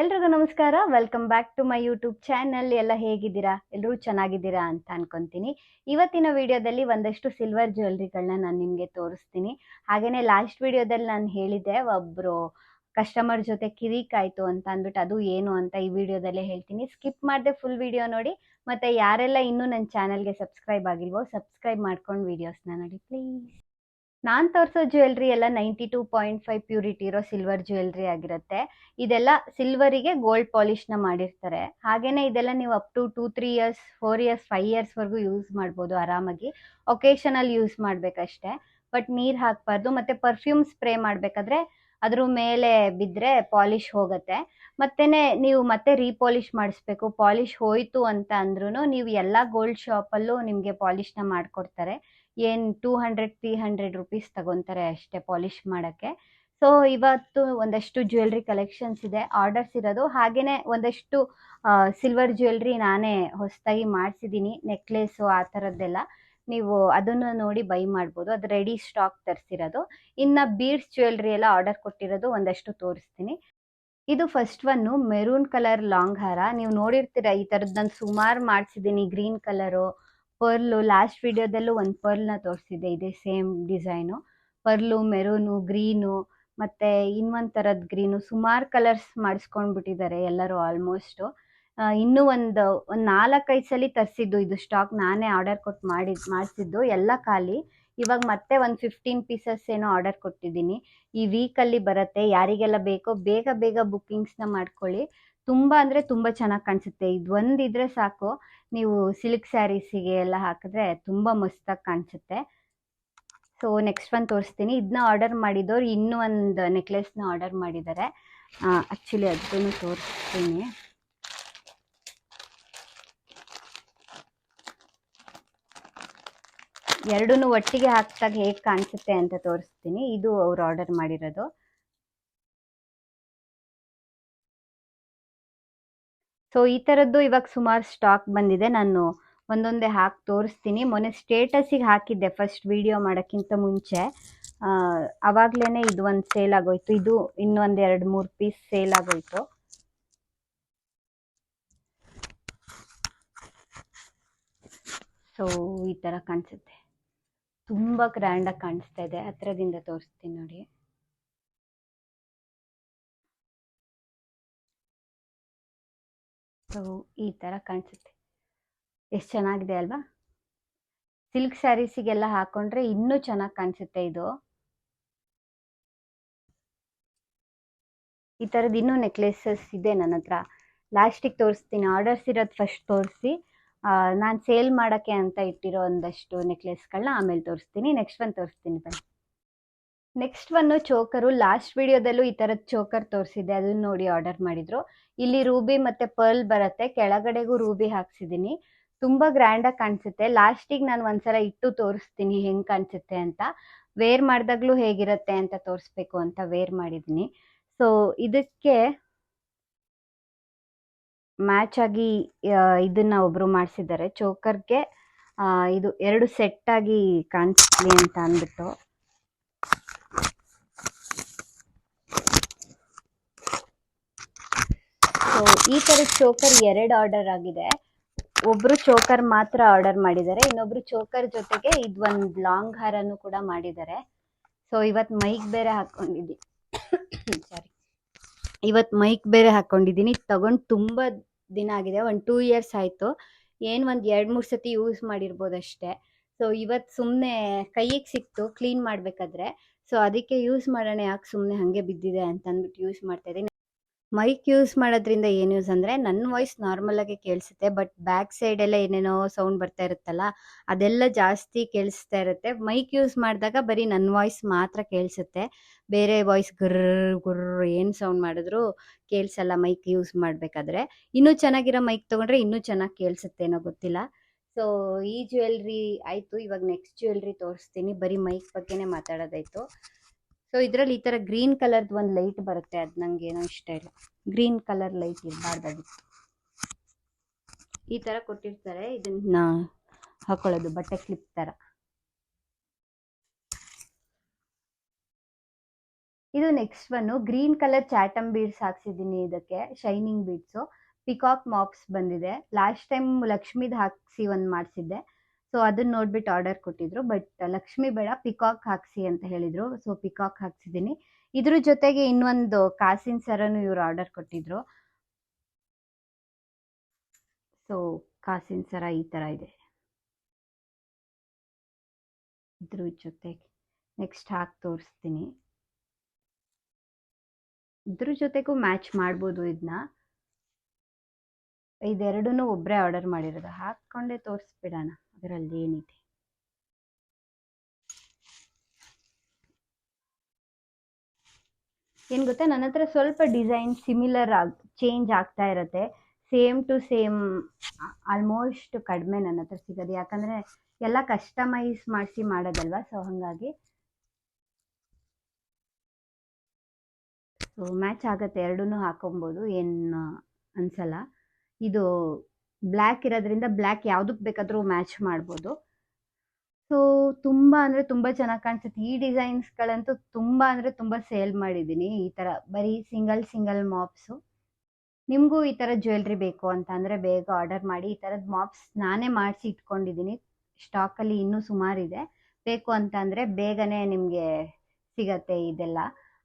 ಎಲ್ರಿಗೂ ನಮಸ್ಕಾರ. Welcome back to my YouTube channel ಎಲ್ಲ ಹೇಗಿದ್ದೀರಾ? ಎಲ್ಲರೂ ಚೆನ್ನಾಗಿದ್ದೀರಾ ಅಂತ ಅನ್ಕೊಂತೀನಿ. ಇವತ್ತಿನ ವಿಡಿಯೋದಲ್ಲಿ ಒಂದಷ್ಟು ಸಿಲ್ವರ್ ಜ್ಯುವೆಲ್ರಿಗಳನ್ನ ನಾನು ನಿಮಗೆ ತೋರಿಸ್ತೀನಿ. ಹಾಗೆಯೇ ಲಾಸ್ಟ್ ವಿಡಿಯೋದಲ್ಲಿ ನಾನು ಹೇಳಿದ್ದೆ ಒಬ್ಬರು ಕಸ್ಟಮರ್ ಜೊತೆ ಕಿರಿಕಾಯಿತು ಅಂತ ಅಂದ್ಬಿಟ್ಟು ಅದು ಏನು ಅಂತ ಈ ವಿಡಿಯೋದಲ್ಲೇ ಹೇಳ್ತೀನಿ. ಸ್ಕಿಪ್ ಮಾಡದೆ ಫುಲ್ ವಿಡಿಯೋ ನೋಡಿ. ಮತ್ತು ಯಾರೆಲ್ಲ ಇನ್ನೂ ನನ್ನ ಚಾನಲ್ಗೆ ಸಬ್ಸ್ಕ್ರೈಬ್ ಆಗಿಲ್ವೋ ಸಬ್ಸ್ಕ್ರೈಬ್ ಮಾಡ್ಕೊಂಡು ವೀಡಿಯೋಸ್ನ ನೋಡಿ ಪ್ಲೀಸ್ ನಾನು ತೋರಿಸೋ ಜ್ಯುವೆಲ್ರಿ ಎಲ್ಲ ninety two point five purity ಇರೋ ಸಿಲ್ವರ್ ಜ್ಯುವೆಲ್ರಿ ಆಗಿರುತ್ತೆ. ಇದೆಲ್ಲ ಸಿಲ್ವರಿಗೆ ಗೋಲ್ಡ್ ಪಾಲಿಶ್ನ ಮಾಡಿರ್ತಾರೆ. ಹಾಗೇನೆ ಇದೆಲ್ಲ ನೀವು up to two three years four years five ಇಯರ್ಸ್ವರೆಗೂ ಯೂಸ್ ಮಾಡ್ಬೋದು ಆರಾಮಾಗಿ. ಒಕೇಶನಲ್ಲಿ ಯೂಸ್ ಮಾಡಬೇಕಷ್ಟೆ. ಬಟ್ ನೀರು ಹಾಕಬಾರ್ದು. ಮತ್ತು ಪರ್ಫ್ಯೂಮ್ ಸ್ಪ್ರೇ ಮಾಡಬೇಕಾದ್ರೆ ಅದ್ರ ಮೇಲೆ ಬಿದ್ದರೆ ಪಾಲಿಶ್ ಹೋಗುತ್ತೆ. ಮತ್ತೇ ನೀವು ಮತ್ತೆ ರೀಪಾಲಿಶ್ ಮಾಡಿಸ್ಬೇಕು. ಪಾಲಿಶ್ ಹೋಯಿತು ಅಂತ ಅಂದ್ರೂ ನೀವು ಎಲ್ಲ ಗೋಲ್ಡ್ ಶಾಪಲ್ಲೂ ನಿಮಗೆ ಪಾಲಿಶ್ನ ಮಾಡಿಕೊಡ್ತಾರೆ. ಏನು two hundred three hundred rupees ತಗೊತಾರೆ ಅಷ್ಟೇ ಪಾಲಿಶ್ ಮಾಡೋಕ್ಕೆ. ಸೊ ಇವತ್ತು ಒಂದಷ್ಟು ಜ್ಯುವೆಲ್ರಿ ಕಲೆಕ್ಷನ್ಸ್ ಇದೆ ಆರ್ಡರ್ಸ್ ಇರೋದು. ಹಾಗೆಯೇ ಒಂದಷ್ಟು ಸಿಲ್ವರ್ ಜ್ಯುವೆಲ್ರಿ ನಾನೇ ಹೊಸದಾಗಿ ಮಾಡಿಸಿದ್ದೀನಿ ನೆಕ್ಲೆಸ್ಸು ಆ ಥರದ್ದೆಲ್ಲ ನೀವು ಅದನ್ನು ನೋಡಿ ಬೈ ಮಾಡ್ಬೋದು. ಅದು ರೆಡಿ ಸ್ಟಾಕ್ ತರಿಸಿರೋದು. ಇನ್ನು ಬೀಡ್ಸ್ ಜ್ಯುವೆಲ್ರಿ ಎಲ್ಲ ಆರ್ಡರ್ ಕೊಟ್ಟಿರೋದು ಒಂದಷ್ಟು ತೋರಿಸ್ತೀನಿ. ಇದು first one maroon colour long ಹಾರ. ನೀವು ನೋಡಿರ್ತೀರ ಈ ಥರದ್ದು ನಾನು ಸುಮಾರು ಮಾಡಿಸಿದ್ದೀನಿ ಗ್ರೀನ್ ಕಲರು ಪರ್ಲು ಲಾಸ್ಟ್ ವಿಡಿಯೋದಲ್ಲೂ ಒಂದು ಪರ್ಲ್ನ ತೋರಿಸಿದ್ದೆ ಇದೆ same design pearl maroon green ಮತ್ತು ಇನ್ನೊಂದು ಥರದ ಗ್ರೀನು ಸುಮಾರು ಕಲರ್ಸ್ ಮಾಡಿಸ್ಕೊಂಡ್ಬಿಟ್ಟಿದ್ದಾರೆ ಎಲ್ಲರೂ ಆಲ್ಮೋಸ್ಟು ಇನ್ನೂ ಒಂದು ಒಂದು ನಾಲ್ಕೈದು ಸಲ ತರಿಸಿದ್ದು ಇದು ಸ್ಟಾಕ್ ನಾನೇ ಆರ್ಡರ್ ಕೊಟ್ಟು ಮಾಡಿ, ಮಾಡಿಸಿದ್ದು ಎಲ್ಲ ಖಾಲಿ. ಇವಾಗ ಮತ್ತೆ ಒಂದು ಫಿಫ್ಟೀನ್ ಪೀಸಸ್ ಏನೋ ಆರ್ಡರ್ ಕೊಟ್ಟಿದ್ದೀನಿ. ಈ ವೀಕಲ್ಲಿ ಬರುತ್ತೆ, ಯಾರಿಗೆಲ್ಲ ಬೇಕೋ ಬೇಗ ಬೇಗ ಬುಕ್ಕಿಂಗ್ಸ್ನ ಮಾಡ್ಕೊಳ್ಳಿ. ತುಂಬ ಅಂದರೆ ತುಂಬ ಚೆನ್ನಾಗಿ ಕಾಣಿಸುತ್ತೆ. ಇದು ಒಂದಿದ್ರೆ ಸಾಕು. ನೀವು ಸಿಲ್ಕ್ ಸ್ಯಾರೀಸಿಗೆ ಎಲ್ಲ ಹಾಕಿದ್ರೆ ತುಂಬ ಮಸ್ತಾಗಿ ಕಾಣಿಸುತ್ತೆ. ಸೊ ನೆಕ್ಸ್ಟ್ ಒಂದು ತೋರಿಸ್ತೀನಿ. ಇದನ್ನ ಆರ್ಡರ್ ಮಾಡಿದವ್ರು ಇನ್ನೂ ಒಂದು ನೆಕ್ಲೆಸ್ನ ಆರ್ಡರ್ ಮಾಡಿದ್ದಾರೆ ಆ್ಯಕ್ಚುಲಿ ಅದನ್ನು ತೋರಿಸ್ತೀನಿ. ಎರಡೂ ಒಟ್ಟಿಗೆ ಹಾಕಿದಾಗ ಹೇಗೆ ಕಾಣಿಸುತ್ತೆ ಅಂತ ತೋರಿಸ್ತೀನಿ. ಇದು ಅವ್ರು ಆರ್ಡರ್ ಮಾಡಿರೋದು. ಸೊ ಈ ಥರದ್ದು ಇವಾಗ ಸುಮಾರು ಸ್ಟಾಕ್ ಬಂದಿದೆ. ನಾನು ಒಂದೊಂದೇ ಹಾಕಿ ತೋರಿಸ್ತೀನಿ. ಮೊನ್ನೆ ಸ್ಟೇಟಸಿಗೆ ಹಾಕಿದ್ದೆ ಫಸ್ಟ್ ವಿಡಿಯೋ ಮಾಡೋಕ್ಕಿಂತ ಮುಂಚೆ. ಆವಾಗಲೇ ಇದು ಒಂದು ಸೇಲ್ ಆಗೋಯ್ತು. ಇದು ಇನ್ನೊಂದು ಎರಡು ಮೂರು ಪೀಸ್ ಸೇಲ್ ಆಗೋಯ್ತು. ಸೊ ಈ ಥರ ಕಾಣಿಸುತ್ತೆ. ತುಂಬ ಗ್ರ್ಯಾಂಡಾಗಿ ಕಾಣಿಸ್ತಾ ಇದೆ. ಹತ್ರದಿಂದ ತೋರಿಸ್ತೀನಿ ನೋಡಿ. ಸೊ ಈ ಥರ ಕಾಣಿಸುತ್ತೆ. ಎಷ್ಟು ಚೆನ್ನಾಗಿದೆ ಅಲ್ವಾ? ಸಿಲ್ಕ್ ಸ್ಯಾರೀಸಿಗೆಲ್ಲ ಹಾಕೊಂಡ್ರೆ ಇನ್ನೂ ಚೆನ್ನಾಗಿ ಕಾಣಿಸುತ್ತೆ ಇದು. ಈ ಥರದ್ದು ಇನ್ನೂ ನೆಕ್ಲೆಸಸ್ ಇದೆ ನನ್ನ ಹತ್ರ. ಲಾಸ್ಟಿಗೆ ತೋರಿಸ್ತೀನಿ. ಆರ್ಡರ್ಸ್ ಇರೋದು ಫಸ್ಟ್ ತೋರಿಸಿ. ನಾನು ಸೇಲ್ ಮಾಡೋಕ್ಕೆ ಅಂತ ಇಟ್ಟಿರೋ ಒಂದಷ್ಟು ನೆಕ್ಲೆಸ್ಗಳನ್ನ ಆಮೇಲೆ ತೋರಿಸ್ತೀನಿ. ನೆಕ್ಸ್ಟ್ ಒಂದು ತೋರಿಸ್ತೀನಿ ಬನ್ನಿ. Next one choker. ಲಾಸ್ಟ್ ವಿಡಿಯೋದಲ್ಲೂ ಈ ಥರದ ಚೋಕರ್ ತೋರಿಸಿದೆ ಅದನ್ನ ನೋಡಿ ಆರ್ಡರ್ ಮಾಡಿದ್ರು. ಇಲ್ಲಿ ರೂಬಿ ಮತ್ತು ಪರ್ಲ್ ಬರುತ್ತೆ. ಕೆಳಗಡೆಗೂ ರೂಬಿ ಹಾಕ್ಸಿದ್ದೀನಿ ತುಂಬ ಗ್ರ್ಯಾಂಡಾಗಿ ಕಾಣಿಸುತ್ತೆ. ಲಾಸ್ಟಿಗೆ ನಾನು ಒಂದ್ಸಲ ಇಟ್ಟು ತೋರಿಸ್ತೀನಿ ಹೆಂಗೆ ಕಾಣಿಸುತ್ತೆ ಅಂತ. ವೇರ್ ಮಾಡಿದಾಗಲೂ ಹೇಗಿರುತ್ತೆ ಅಂತ ತೋರಿಸ್ಬೇಕು ಅಂತ ವೇರ್ ಮಾಡಿದ್ದೀನಿ ಸೊ ಇದಕ್ಕೆ ಮ್ಯಾಚ್ ಆಗಿ ಇದನ್ನ ಒಬ್ರು ಮಾಡಿಸಿದ್ದಾರೆ. ಚೋಕರ್ಗೆ ಇದು ಎರಡು ಸೆಟ್ ಆಗಿ ಕಾಣಿಸ್ಲಿ ಅಂತ ಅಂದ್ಬಿಟ್ಟು. ಸೊ ಈ ತರ ಚೋಕರ್ ಎರಡು ಆರ್ಡರ್ ಆಗಿದೆ. ಒಬ್ರು ಚೋಕರ್ ಮಾತ್ರ ಆರ್ಡರ್ ಮಾಡಿದ್ದಾರೆ. ಇನ್ನೊಬ್ರು ಚೋಕರ್ ಜೊತೆಗೆ ಇದು ಒಂದು ಲಾಂಗ್ ಹಾರನು ಕೂಡ ಮಾಡಿದ್ದಾರೆ. ಸೊ ಇವತ್ತು ಮೈಕ್ ಬೇರೆ ಹಾಕೊಂಡಿದ್ದೀನಿ ಸಾರಿ ಇವತ್ತು ಮೈಕ್ ಬೇರೆ ಹಾಕೊಂಡಿದ್ದೀನಿ. ತಗೊಂಡು ತುಂಬ ದಿನ ಆಗಿದೆ. ಒಂದು ಟೂ ಇಯರ್ಸ್ ಆಯಿತು. ಏನು ಒಂದು ಎರಡು, ಮೂರು ಸತಿ ಯೂಸ್ ಮಾಡಿರ್ಬೋದು ಅಷ್ಟೇ ಸೊ ಇವತ್ತು ಸುಮ್ಮನೆ ಕೈಗೆ ಸಿಕ್ತು. ಕ್ಲೀನ್ ಮಾಡಬೇಕಾದ್ರೆ. ಸೊ ಅದಕ್ಕೆ ಯೂಸ್ ಮಾಡೋಣ. ಯಾಕೆ ಸುಮ್ಮನೆ ಹಾಗೆ ಬಿದ್ದಿದೆ ಅಂತ ಅಂದ್ಬಿಟ್ಟು ಯೂಸ್ ಮಾಡ್ತಾ ಇದ್ದೀನಿ. ಮೈಕ್ ಯೂಸ್ ಮಾಡೋದ್ರಿಂದ ಏನು ಯೂಸ್ ಅಂದರೆ ನನ್ನ ವಾಯ್ಸ್ ನಾರ್ಮಲಾಗಿ ಕೇಳಿಸುತ್ತೆ ಬಟ್ ಬ್ಯಾಕ್ ಸೈಡೆಲ್ಲ ಏನೇನೋ ಸೌಂಡ್ ಬರ್ತಾ ಇರುತ್ತಲ್ಲ, ಅದೆಲ್ಲ ಜಾಸ್ತಿ ಕೇಳಿಸ್ತಾ ಇರುತ್ತೆ. ಮೈಕ್ ಯೂಸ್ ಮಾಡಿದಾಗ ಬರೀ ನನ್ನ ವಾಯ್ಸ್ ಮಾತ್ರ ಕೇಳಿಸುತ್ತೆ. ಬೇರೆ ವಾಯ್ಸ್ ಗುರ್ ಗುರ್ ಏನು ಸೌಂಡ್ ಮಾಡಿದ್ರು ಕೇಳಿಸಲ್ಲ ಮೈಕ್ ಯೂಸ್ ಮಾಡಬೇಕಾದ್ರೆ. ಇನ್ನೂ ಚೆನ್ನಾಗಿರೋ ಮೈಕ್ ತೊಗೊಂಡ್ರೆ ಇನ್ನೂ ಚೆನ್ನಾಗಿ ಕೇಳಿಸುತ್ತೇನೋ ಗೊತ್ತಿಲ್ಲ. ಸೊ ಈ ಜ್ಯುವೆಲ್ರಿ ಆಯಿತು, ಇವಾಗ ನೆಕ್ಸ್ಟ್ ಜ್ಯುವೆಲ್ರಿ ತೋರಿಸ್ತೀನಿ. ಬರೀ ಮೈಕ್ ಬಗ್ಗೆನೇ ಮಾತಾಡೋದಾಯಿತು. ಸೊ ಇದರಲ್ಲಿ ಈ ಥರ ಗ್ರೀನ್ ಕಲರ್ದು ಒಂದು ಲೈಟ್ ಬರುತ್ತೆ. ಅದು ನನಗೆ ಏನೋ ಇಷ್ಟ ಇಲ್ಲ. ಗ್ರೀನ್ ಕಲರ್ ಲೈಟ್ ಇರಬಾರ್ದಾಗಿತ್ತು. ಈ ಥರ ಕೊಟ್ಟಿರ್ತಾರೆ. ಇದನ್ನ ಹಾಕೊಳ್ಳೋದು ಬಟ್ಟೆ ಕ್ಲಿಪ್ ಥರ ಇದು next one green colour chaton beads ಹಾಕ್ಸಿದ್ದೀನಿ ಇದಕ್ಕೆ. ಶೈನಿಂಗ್ ಬೀಡ್ಸು ಪಿಕಾಕ್ ಮಾಪ್ಸ್ ಬಂದಿದೆ. ಲಾಸ್ಟ್ ಟೈಮ್ ಲಕ್ಷ್ಮೀದ್ ಹಾಕ್ಸಿ ಒಂದು ಮಾಡಿಸಿದ್ದೆ. ಸೊ ಅದನ್ನ ನೋಡ್ಬಿಟ್ಟು ಆರ್ಡರ್ ಕೊಟ್ಟಿದ್ರು. ಬಟ್ ಲಕ್ಷ್ಮಿ ಬೇಡ ಪಿಕಾಕ್ ಹಾಕ್ಸಿ ಅಂತ ಹೇಳಿದ್ರು. ಸೊ ಪಿಕಾಕ್ ಹಾಕ್ಸಿದ್ದೀನಿ ಇದ್ರ ಜೊತೆಗೆ ಇನ್ನೊಂದು ಕಾಸಿನ್ ಸರನು ಇವ್ರು ಆರ್ಡರ್ ಕೊಟ್ಟಿದ್ರು. ಸೊ ಕಾಸಿನ್ ಸರ ಈ ಥರ ಇದೆ. ಇದ್ರ ಜೊತೆಗೆ ನೆಕ್ಸ್ಟ್ ಹಾಕಿ ತೋರಿಸ್ತೀನಿ. ಇದ್ರ ಜೊತೆಗೂ ಮ್ಯಾಚ್ ಮಾಡ್ಬೋದು ಇದನ್ನ ಇದೆರಡೂ ಒಬ್ಬರೇ ಆರ್ಡರ್ ಮಾಡಿರೋದು. ಹಾಕ್ಕೊಂಡೇ ತೋರಿಸ್ಬಿಡೋಣ. ಅದರಲ್ಲಿ ಏನಿದೆ? ಏನು ಗೊತ್ತಾ? ನನ್ನ ಹತ್ರ ಸ್ವಲ್ಪ ಡಿಸೈನ್ ಸಿಮಿಲರ್ ಆಗಿ, ಚೇಂಜ್ ಆಗ್ತಾ ಇರುತ್ತೆ. ಸೇಮ್ ಟು ಸೇಮ್, ಆಲ್ಮೋಸ್ಟ್ ಕಡಿಮೆ ನನ್ನ ಹತ್ರ ಸಿಗೋದು. ಯಾಕಂದ್ರೆ ಎಲ್ಲ ಕಸ್ಟಮೈಸ್ ಮಾಡಿಸಿ ಮಾಡೋದಲ್ವಾ? ಸೊ ಹಾಗಾಗಿ ಸೊ ಮ್ಯಾಚ್ ಆಗುತ್ತೆ. ಎರಡೂ ಹಾಕೊಬೋದು. ಏನು ಅನ್ಸಲ್ಲ. ಇದು ಬ್ಲ್ಯಾಕ್ ಇರೋದ್ರಿಂದ ಬ್ಲ್ಯಾಕ್ ಯಾವುದಕ್ಕೆ ಬೇಕಾದರೂ ಮ್ಯಾಚ್ ಮಾಡ್ಬೋದು. ಸೊ ತುಂಬ ಅಂದರೆ ತುಂಬ ಚೆನ್ನಾಗಿ ಕಾಣಿಸುತ್ತೆ. ಈ ಡಿಸೈನ್ಸ್ಗಳಂತೂ ತುಂಬ ಅಂದರೆ ತುಂಬ ಸೇಲ್ ಮಾಡಿದ್ದೀನಿ. ಈ ಥರ ಬರೀ ಸಿಂಗಲ್ ಸಿಂಗಲ್ ಮಾಪ್ಸು ನಿಮಗೂ ಈ ಥರ ಜ್ಯುವೆಲ್ರಿ ಬೇಕು ಅಂತ ಅಂದರೆ ಬೇಗ ಆರ್ಡರ್ ಮಾಡಿ. ಈ ಥರದ ಮಾಪ್ಸ್ ನಾನೇ ಮಾಡಿಸಿ ಇಟ್ಕೊಂಡಿದ್ದೀನಿ. ಸ್ಟಾಕಲ್ಲಿ ಇನ್ನೂ ಸುಮಾರಿದೆ ಬೇಕು ಅಂತ ಅಂದರೆ ಬೇಗನೆ ನಿಮಗೆ ಸಿಗತ್ತೆ ಇದೆಲ್ಲ.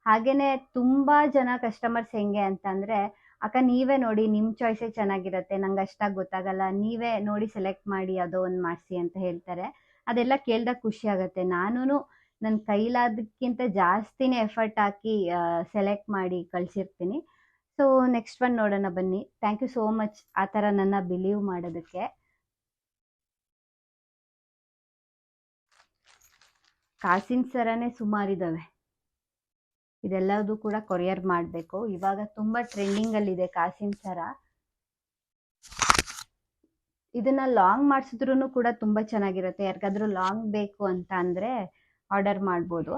ಹಾಗೆಯೇ ತುಂಬ ಜನ ಕಸ್ಟಮರ್ಸ್ ಹೆಂಗೆ ಅಂತಂದರೆ ಅಕ್ಕ, ನೀವೇ ನೋಡಿ ನಿಮ್ಮ ಚಾಯ್ಸೇ ಚೆನ್ನಾಗಿರುತ್ತೆ, ನಂಗೆ ಅಷ್ಟಾಗಿ ಗೊತ್ತಾಗಲ್ಲ, ನೀವೇ ನೋಡಿ ಸೆಲೆಕ್ಟ್ ಮಾಡಿ ಯಾವುದೋ ಒಂದು ಮಾಡಿಸಿ ಅಂತ ಹೇಳ್ತಾರೆ. ಅದೆಲ್ಲ ಕೇಳ್ದಾಗ ಖುಷಿ ಆಗುತ್ತೆ. ನಾನು ನನ್ನ ಕೈಲಾದಕ್ಕಿಂತ ಜಾಸ್ತಿನೇ ಎಫರ್ಟ್ ಹಾಕಿ ಸೆಲೆಕ್ಟ್ ಮಾಡಿ ಕಳಿಸಿರ್ತೀನಿ. ಸೊ ನೆಕ್ಸ್ಟ್ ಒನ್ ನೋಡೋಣ ಬನ್ನಿ. ಥ್ಯಾಂಕ್ ಯು ಸೋ ಮಚ್ ಆ ಥರ ನನ್ನ ಬಿಲೀವ್ ಮಾಡೋದಕ್ಕೆ. ಕಾಸಿನ ಸರನೇ ಸುಮಾರಿದ್ದಾವೆ ಇದೆಲ್ಲದೂ ಕೂಡ ಕೊರಿಯರ್ ಮಾಡಬೇಕು. ಇವಾಗ ತುಂಬ ಟ್ರೆಂಡಿಂಗಲ್ಲಿದೆ ಕಾಸಿನ ಸರ. ಇದನ್ನ ಲಾಂಗ್ ಮಾಡಿಸಿದ್ರು ಕೂಡ ತುಂಬ ಚೆನ್ನಾಗಿರುತ್ತೆ. ಯಾರಿಗಾದ್ರೂ ಲಾಂಗ್ ಬೇಕು ಅಂತ ಅಂದ್ರೆ ಆರ್ಡರ್ ಮಾಡ್ಬೋದು.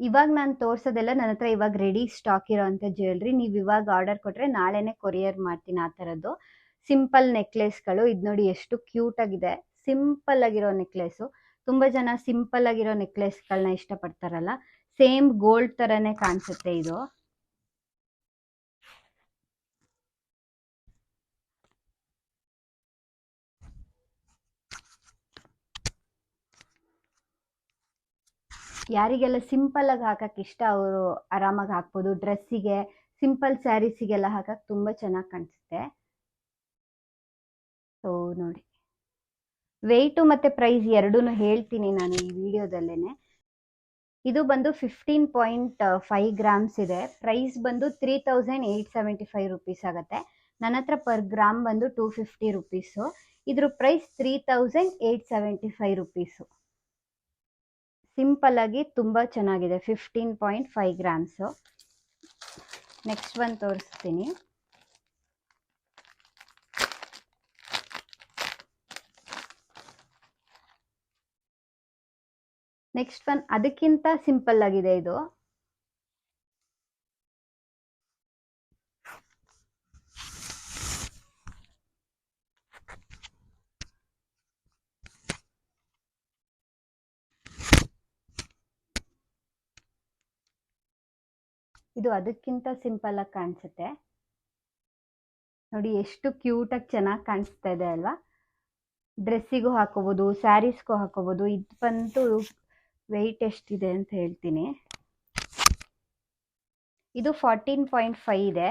ಇವಾಗ ನಾನು ತೋರ್ಸೋದೆಲ್ಲ ನನ್ನ ಹತ್ರ ಇವಾಗ ರೆಡಿ ಸ್ಟಾಕ್ ಇರೋವಂಥ ಜ್ಯುವೆಲ್ರಿ ನೀವು ಇವಾಗ ಆರ್ಡರ್ ಕೊಟ್ರೆ ನಾಳೆನೇ ಕೊರಿಯರ್ ಮಾಡ್ತೀನಿ ಆ ಥರದ್ದು ಸಿಂಪಲ್ ನೆಕ್ಲೆಸ್ಗಳು ಇದು ನೋಡಿ ಎಷ್ಟು ಕ್ಯೂಟ್ ಆಗಿದೆ. ಸಿಂಪಲ್ ಆಗಿರೋ ನೆಕ್ಲೆಸ್ ತುಂಬಾ ಜನ ಸಿಂಪಲ್ ಆಗಿರೋ ನೆಕ್ಲೆಸ್ಗಳನ್ನ ಇಷ್ಟಪಡ್ತಾರಲ್ಲ. ಸೇಮ್ ಗೋಲ್ಡ್ ತರಾನೇ ಕಾಣಿಸುತ್ತೆ ಇದು. ಯಾರಿಗೆಲ್ಲ ಸಿಂಪಲ್ ಆಗಿ ಹಾಕಕ್ ಇಷ್ಟ, ಅವರು ಆರಾಮಾಗಿ ಹಾಕ್ಬೋದು. ಡ್ರೆಸ್ಸಿಗೆ, ಸಿಂಪಲ್ ಸ್ಯಾರೀಸಿಗೆಲ್ಲ ಹಾಕಕ್ ತುಂಬಾ ಚೆನ್ನಾಗಿ ಕಾಣಿಸುತ್ತೆ. ಸೊ ನೋಡಿ. ವೆಯ್ಟು ಮತ್ತು ಪ್ರೈಸ್ ಎರಡೂ ಹೇಳ್ತೀನಿ ನಾನು ಈ ವಿಡಿಯೋದಲ್ಲೇ ಇದು ಬಂದು ಫಿಫ್ಟೀನ್ ಪಾಯಿಂಟ್ ಫೈವ್ ಗ್ರಾಮ್ಸ್ ಇದೆ. ಪ್ರೈಸ್ ಬಂದು three thousand eight seventy five rupees ಆಗುತ್ತೆ. ನನ್ನ ಹತ್ರ ಪರ್ ಗ್ರಾಮ್ ಬಂದು ಟೂ ಫಿಫ್ಟಿ ರುಪೀಸು ಇದ್ರ price three thousand eight seventy five rupees simple ಆಗಿ ತುಂಬ ಚೆನ್ನಾಗಿದೆ fifteen point five grams next one ತೋರಿಸ್ತೀನಿ. ನೆಕ್ಸ್ಟ್ ಒನ್ ಅದಕ್ಕಿಂತ ಸಿಂಪಲ್ ಆಗಿದೆ ಇದು. ಇದು ಅದಕ್ಕಿಂತ ಸಿಂಪಲ್ ಆಗಿ ಕಾಣಿಸುತ್ತೆ. ನೋಡಿ, ಎಷ್ಟು ಕ್ಯೂಟಾಗಿ ಚೆನ್ನಾಗಿ ಕಾಣಿಸ್ತಾ ಇದೆ ಅಲ್ವಾ? ಡ್ರೆಸ್ಸಿಗೂ ಹಾಕೋಬೋದು ಸ್ಯಾರೀಸ್ಗೂ ಹಾಕೋಬೋದು, ಇದು ಬಂತು ವೆಯ್ಟ್ ಎಷ್ಟಿದೆ ಅಂತ ಹೇಳ್ತೀನಿ. ಇದು ಫಾರ್ಟೀನ್ ಪಾಯಿಂಟ್ ಫೈವ್ ಇದೆ.